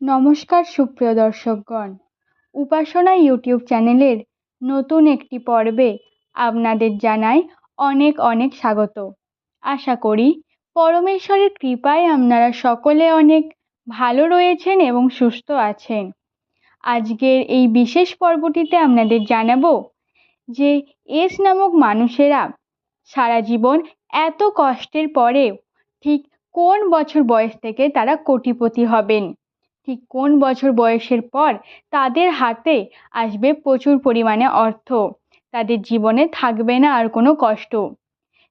নমস্কার সুপ্রিয় দর্শকগণ। উপাসনা ইউটিউব চ্যানেলের নতুন একটি পর্বে আপনাদের জানাই অনেক অনেক স্বাগত। আশা করি পরমেশ্বরের কৃপায় আপনারা সকলে অনেক ভালো রয়েছেন এবং সুস্থ আছেন। আজকের এই বিশেষ পর্বটিতে আপনাদের জানাব যে এস নামক মানুষেরা সারা জীবন এত কষ্টের পরেও ঠিক কোন বছর বয়স থেকে তারা কোটিপতি হবেন? ঠিক কোন বছর বয়সের পর তাদের হাতে আসবে প্রচুর পরিমাণে অর্থ? তাদের জীবনে থাকবে না আর কোনো কষ্ট।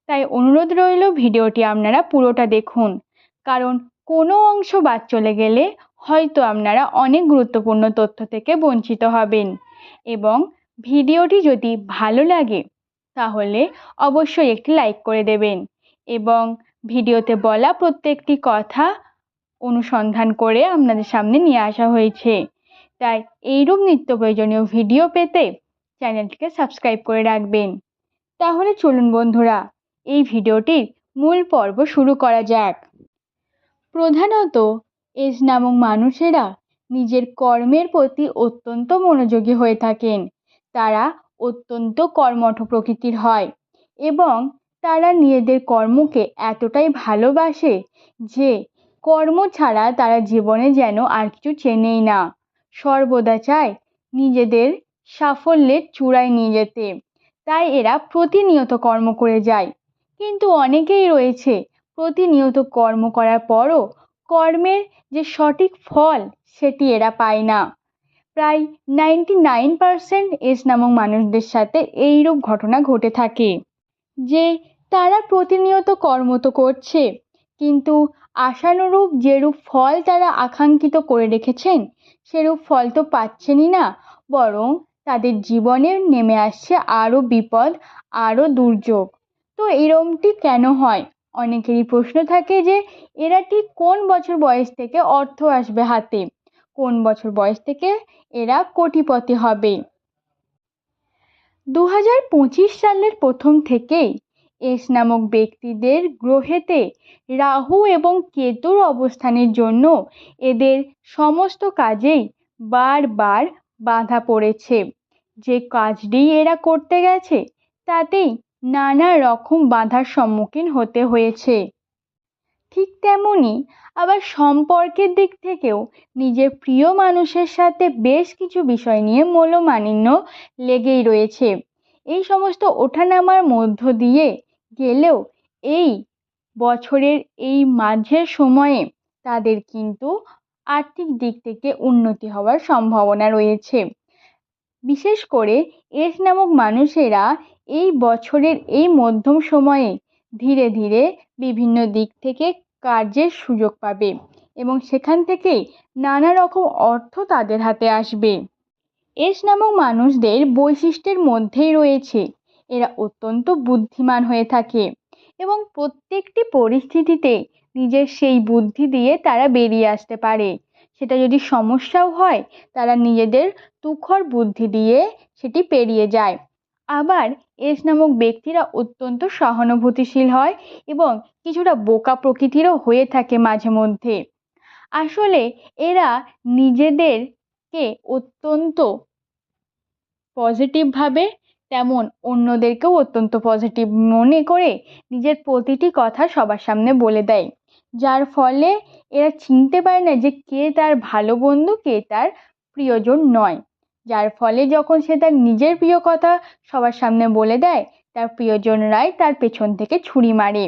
তাই অনুরোধ রইল ভিডিওটি আপনারা পুরোটা দেখুন। কারণ কোনো অংশ বাদ চলে গেলে হয়তো আপনারা অনেক গুরুত্বপূর্ণ তথ্য থেকে বঞ্চিত হবেন। এবং ভিডিওটি যদি ভালো লাগে, তাহলে অবশ্যই একটি লাইক করে দেবেন। এবং ভিডিওতে বলা প্রত্যেকটি কথা অনুসন্ধান করে আপনাদের সামনে নিয়ে আসা হয়েছে। তাই এইরূপ নিত্য প্রয়োজনীয় ভিডিও পেতে চ্যানেলটিকে সাবস্ক্রাইব করে রাখবেন। তাহলে চলুন বন্ধুরা, এই ভিডিওটির মূল পর্ব শুরু করা যাক। প্রধানত এস নামক মানুষেরা নিজের কর্মের প্রতি অত্যন্ত মনোযোগী হয়ে থাকেন। তারা অত্যন্ত কর্মঠ প্রকৃতির হয় এবং তারা নিজেদের কর্মকে এতটাই ভালোবাসে যে কর্ম ছাড়া তারা জীবনে যেন আর কিছু চেনেই না। সর্বদা চায় নিজেদের সাফল্যের চূড়ায় নিয়ে যেতে। তাই এরা প্রতিনিয়ত কর্ম করে যায়। কিন্তু অনেকেই রয়েছে প্রতিনিয়ত কর্ম করার পরও কর্মের যে সঠিক ফল সেটি এরা পায় না। প্রায় নাইনটি নাইন পারসেন্ট এস নামক মানুষদের সাথে এইরূপ ঘটনা ঘটে থাকে। যে তারা প্রতিনিয়ত কর্ম তো করছে কিন্তু আশানুরূপ যেরূপ ফল তারা আকাঙ্ক্ষিত করে রেখেছেন, সেরূপ ফল তো পাচ্ছেনই না, বরং তাদের জীবনে নেমে আসছে আরও বিপদ, আরও দুর্যোগ। তো এরমটি কেন হয়? অনেকেরই প্রশ্ন থাকে যে, এরা ঠিক কোন বছর বয়স থেকে অর্থ আসবে হাতে? কোন বছর বয়স থেকে এরা কোটিপতি হবে? দু হাজার পঁচিশ সালের প্রথম থেকেই এস নামক ব্যক্তিদের গ্রহেতে রাহু এবং কেতুর অবস্থানের জন্য এদের সমস্ত কাজেই বারবার বাধা পড়েছে। যে কাজটি এরা করতে গেছে, তাতেই নানা রকম বাধার সম্মুখীন হতে হয়েছে। ঠিক তেমনই আবার সম্পর্কের দিক থেকেও নিজের প্রিয় মানুষের সাথে বেশ কিছু বিষয় নিয়ে মনোমালিন্য লেগেই রয়েছে। এই সমস্ত ওঠানামার মধ্য দিয়ে গেলেও এই বছরের এই মাঝের সময়ে তাদের কিন্তু আর্থিক দিক থেকে উন্নতি হওয়ার সম্ভাবনা রয়েছে। বিশেষ করে এস নামক মানুষেরা এই বছরের এই মধ্যম সময়ে ধীরে ধীরে বিভিন্ন দিক থেকে কার্যের সুযোগ পাবে এবং সেখান থেকেই নানা রকম অর্থ তাদের হাতে আসবে। এস নামক মানুষদের বৈশিষ্ট্যের মধ্যেই রয়েছে এরা অত্যন্ত বুদ্ধিমান হয়ে থাকে এবং প্রত্যেকটি পরিস্থিতিতে নিজের সেই বুদ্ধি দিয়ে তারা বেরিয়ে আসতে পারে। সেটা যদি সমস্যাও হয়, তারা নিজেদের তুখর বুদ্ধি দিয়ে সেটি পেরিয়ে যায়। আবার এস নামক ব্যক্তিরা অত্যন্ত সহানুভূতিশীল হয় এবং কিছুটা বোকা প্রকৃতিরও হয়ে থাকে মাঝে মধ্যে। আসলে এরা নিজেদেরকে অত্যন্ত পজিটিভভাবে তেমন অন্যদেরকেও অত্যন্ত পজিটিভ মনে করে নিজের প্রতিটি কথা সবার সামনে বলে দেয়। যার ফলে এরা চিনতে পারে না যে কে তার ভালো বন্ধু, কে তার প্রিয়জন নয়। যার ফলে যখন সে তার নিজের প্রিয় কথা সবার সামনে বলে দেয়, তার প্রিয়জনরাই তার পেছন থেকে ছুরি মারে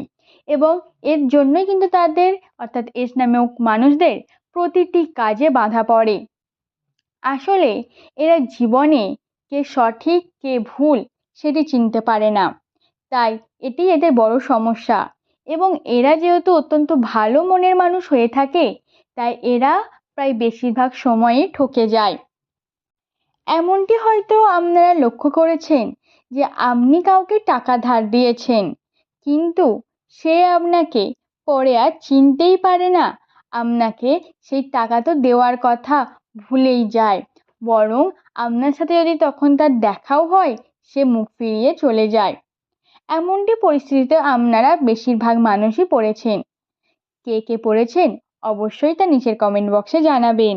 এবং এর জন্যই কিন্তু তাদের, অর্থাৎ এস নামেও মানুষদের প্রতিটি কাজে বাধা পড়ে। আসলে এরা জীবনে কে সঠিক, কে ভুল সেটি চিনতে পারে না। তাই এটি এদের বড় সমস্যা। এবং এরা যেহেতু অত্যন্ত ভালো মনের মানুষ হয়ে থাকে, তাই এরা প্রায় বেশিরভাগ সময়ে ঠকে যায়। এমনটি হয়তো আপনারা লক্ষ্য করেছেন যে আপনি কাউকে টাকা ধার দিয়েছেন, কিন্তু সে আপনাকে পরে আর চিনতেই পারে না। আপনাকে সেই টাকা তো দেওয়ার কথা ভুলেই যায়। বরং আপনার সাথে যদি তখন তার দেখাও হয়, সে মুখ ফিরিয়ে চলে যায়। এমনটি পরিস্থিতিতে আপনারা বেশিরভাগ মানুষই পড়েছেন। কে কে পড়েছেন, অবশ্যই তা নিচের কমেন্ট বক্সে জানাবেন।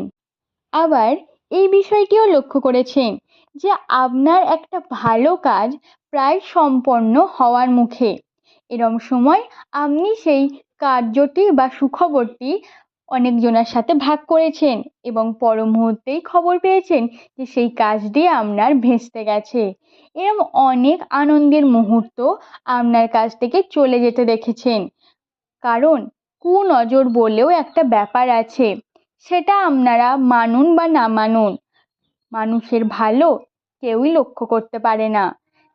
আবার এই বিষয়টিও লক্ষ্য করেছেন যে আপনার একটা ভালো কাজ প্রায় সম্পন্ন হওয়ার মুখে। এরম সময় আপনি সেই কার্যটি বা সুখবরটি অনেকজনের সাথে ভাগ করেছেন এবং পর মুহূর্তেই খবর পেয়েছেন যে সেই কাজটি আপনার ভেস্তে গেছে। এরম অনেক আনন্দের মুহূর্ত আপনার কাছ থেকে চলে যেতে দেখেছেন। কারণ কুনজর বলেও একটা ব্যাপার আছে, সেটা আপনারা মানুন বা না মানুন, মানুষের ভালো কেউই লক্ষ্য করতে পারে না।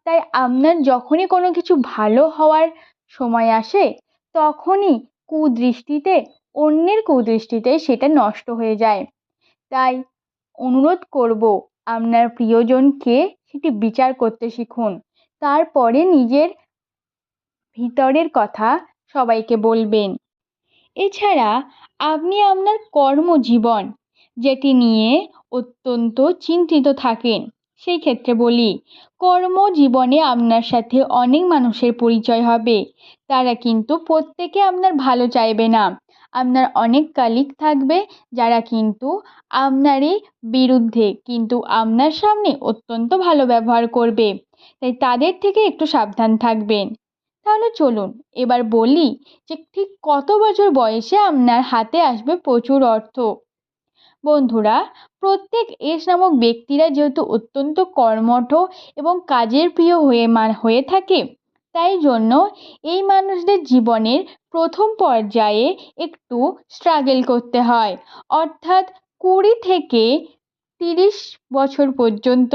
তাই আপনার যখনই কোনো কিছু ভালো হওয়ার সময় আসে, তখনই কুদৃষ্টিতে অন্যের কুদৃষ্টিতে সেটা নষ্ট হয়ে যায়। তাই অনুরোধ করব আপনার প্রিয়জনকে সেটি বিচার করতে শিখুন। তারপরে নিজের ভিতরের কথা সবাইকে বলবেন। এছাড়া আপনি আপনার কর্মজীবন যেটি নিয়ে অত্যন্ত চিন্তিত থাকেন, সেই ক্ষেত্রে বলি, কর্মজীবনে আপনার সাথে অনেক মানুষের পরিচয় হবে। তারা কিন্তু প্রত্যেকে আপনার ভালো চাইবে না। আপনার অনেক কালিক থাকবে যারা কিন্তু আপনারই বিরুদ্ধে কিন্তু আপনার সামনে অত্যন্ত ভালো ব্যবহার করবে। তাই তাদের থেকে একটু সাবধান থাকবেন। তাহলে চলুন, এবার বলি যে ঠিক কত বছর বয়সে আপনার হাতে আসবে প্রচুর অর্থ। বন্ধুরা, প্রত্যেক এস নামক ব্যক্তিরা যেহেতু অত্যন্ত কর্মঠ এবং কাজের প্রিয় হয়ে হয়ে থাকে তাই জন্য এই মানুষদের জীবনের প্রথম পর্যায়ে একটু স্ট্রাগেল করতে হয়। অর্থাৎ কুড়ি থেকে তিরিশ বছর পর্যন্ত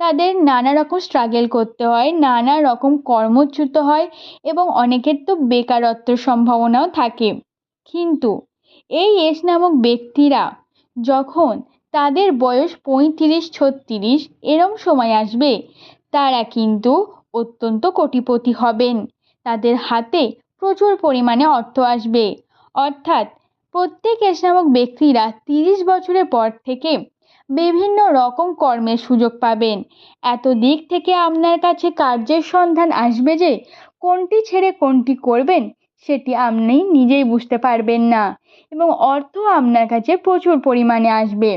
তাদের নানা রকম স্ট্রাগেল করতে হয়, নানা রকম কর্মচ্যুত হয় এবং অনেকের তো বেকারত্বের সম্ভাবনাও থাকে। কিন্তু এই এস নামক ব্যক্তিরা যখন তাদের বয়স পঁয়ত্রিশ, ছত্রিশ এরম সময় আসবে, তারা কিন্তু অত্যন্ত কোটিপতি হবেন। তাদের হাতে প্রচুর পরিমাণে অর্থ আসবে। অর্থাৎ প্রত্যেক এস নামক ব্যক্তিরা তিরিশ বছরের পর থেকে বিভিন্ন রকম কর্মের সুযোগ পাবেন। এত দিক থেকে আপনার কাছে কার্যের সন্ধান আসবে যে কোনটি ছেড়ে কোনটি করবেন, সেটি আপনি নিজেই বুঝতে পারবেন না এবং অর্থ আপনার কাছে প্রচুর পরিমাণে আসবে।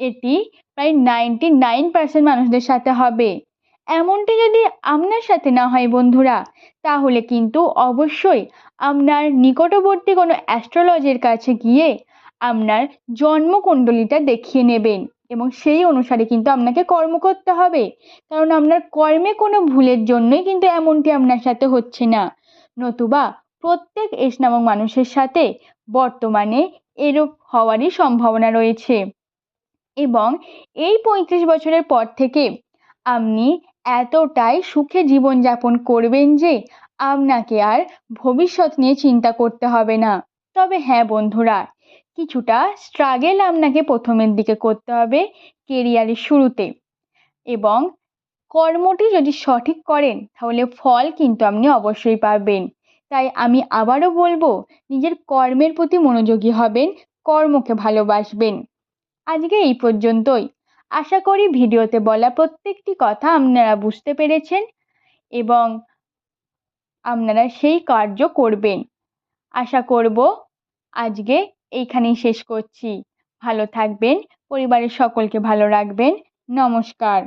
এটি প্রায় নাইনটি নাইন পার্সেন্ট মানুষদের সাথে হবে। এমনটি যদি আপনার সাথে না হয় বন্ধুরা, তাহলে কিন্তু অবশ্যই আপনার নিকটবর্তী কোনো অ্যাস্ট্রোলজির কাছে গিয়ে আপনার জন্মকুণ্ডলীটা দেখিয়ে নেবেন এবং সেই অনুসারে কিন্তু আপনাকে কর্ম করতে হবে। কারণ আপনার কর্মে কোনো ভুলের জন্যই কিন্তু এমনটি আপনার সাথে হচ্ছে না। নতুবা প্রত্যেক এস নামক মানুষের সাথে বর্তমানে এরূপ হওয়ারই সম্ভাবনা রয়েছে। এবং এই পঁয়ত্রিশ বছরের পর থেকে আপনি এতটাই সুখে জীবনযাপন করবেন যে আপনাকে আর ভবিষ্যৎ নিয়ে চিন্তা করতে হবে না। তবে হ্যাঁ বন্ধুরা, কিছুটা স্ট্রাগেল আপনাকে প্রথমের দিকে করতে হবে কেরিয়ারের শুরুতে। এবং কর্মটি যদি সঠিক করেন, তাহলে ফল কিন্তু আপনি অবশ্যই পাবেন। তাই আমি আবারও বলব, নিজের কর্মের প্রতি মনোযোগী হবেন, কর্মকে ভালোবাসবেন। আজকে এই পর্যন্তই। আশা করি ভিডিওতে বলা প্রত্যেকটি কথা আপনারা বুঝতে পেরেছেন এবং আপনারা সেই কার্য করবেন। আশা করব আজকে এইখানেই শেষ করছি। ভালো থাকবেন, পরিবারের সকলকে ভালো রাখবেন। নমস্কার।